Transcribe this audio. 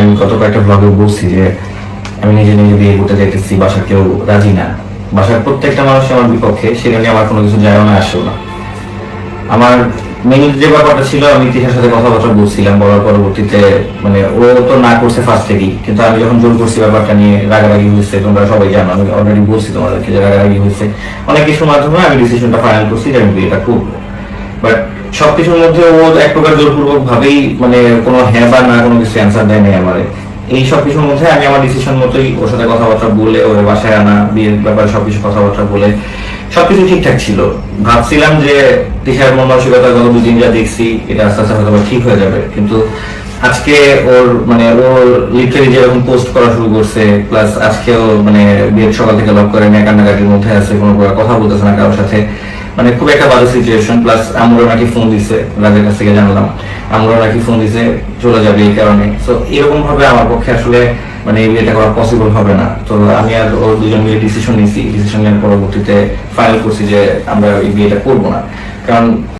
আমি গত কয়েকটা ব্লগে বলছি যে, আমি নিজে নিজে বিয়ে করতে যাইতেছি বাসার কেউ রাজি না। বাসার প্রত্যেকটা মানুষ আমার বিপক্ষে সেটা নিয়ে আমার কোনো কিছু যায় না, আসেও না। আমার মেইন যে ব্যাপারটা ছিল, আমি তিশার সাথে কথাবার্তা বলছিলাম, বলার পরবর্তীতে মানে ও তো না করছে ফার্স্ট থেকেই। কিন্তু আমি যখন জোর করছি ব্যাপারটা নিয়ে, রাগারাগি হয়েছে, তোমরা সবাই জানো, আমি অলরেডি বলছি তোমাদেরকে যে রাগারাগি হয়েছে। অনেক কিছুর মাধ্যমে আমি ডিসিশনটা ফাইনাল করছি যে আমি বিয়েটা করব। বাট সবকিছুর মধ্যে ও এক প্রকার জোরপূর্বক ভাবেই মানে কোনো হ্যাঁ বা না কোনো কিছু অ্যান্সার দেয় আমারে। এই সব কিছুর মধ্যে আমি আমার ডিসিশন মতোই ওর সাথে কথাবার্তা বলে, ওর বাসায় আনা, বিয়ের ব্যাপারে সবকিছু কথাবার্তা বলে সবকিছু ঠিকঠাক ছিল। ভাবছিলাম যে তিশার মন গত দুদিন যা দেখছি, এটা আস্তে আস্তে হয়তো ঠিক হয়ে যাবে। কিন্তু আজকে ওর মানে ওর লিটারি যেরকম পোস্ট করা শুরু করছে প্লাস আজকেও মানে বিয়ের সকাল থেকে লক করে নিয়ে কান্নাকাটির মধ্যে আছে, কোনো কথা বলতেছে না কারোর সাথে। মানে খুব একটা ভালো সিচুয়েশন প্লাস আমরা নাকি ফোন দিছে রাজের কাছ থেকে জানলাম। আমরা নাকি ফোন দিছে, চলে যাবে এই কারণে। তো এরকম ভাবে আমার পক্ষে আসলে মানে এই বিয়েটা করা পসিবল হবে না। তো আমি আর ওর দুজন মিলে ডিসিশন নিয়েছি। ডিসিশন নেওয়ার পরবর্তীতে ফাইনাল করছি যে আমরা এই বিয়েটা করব না। কারণ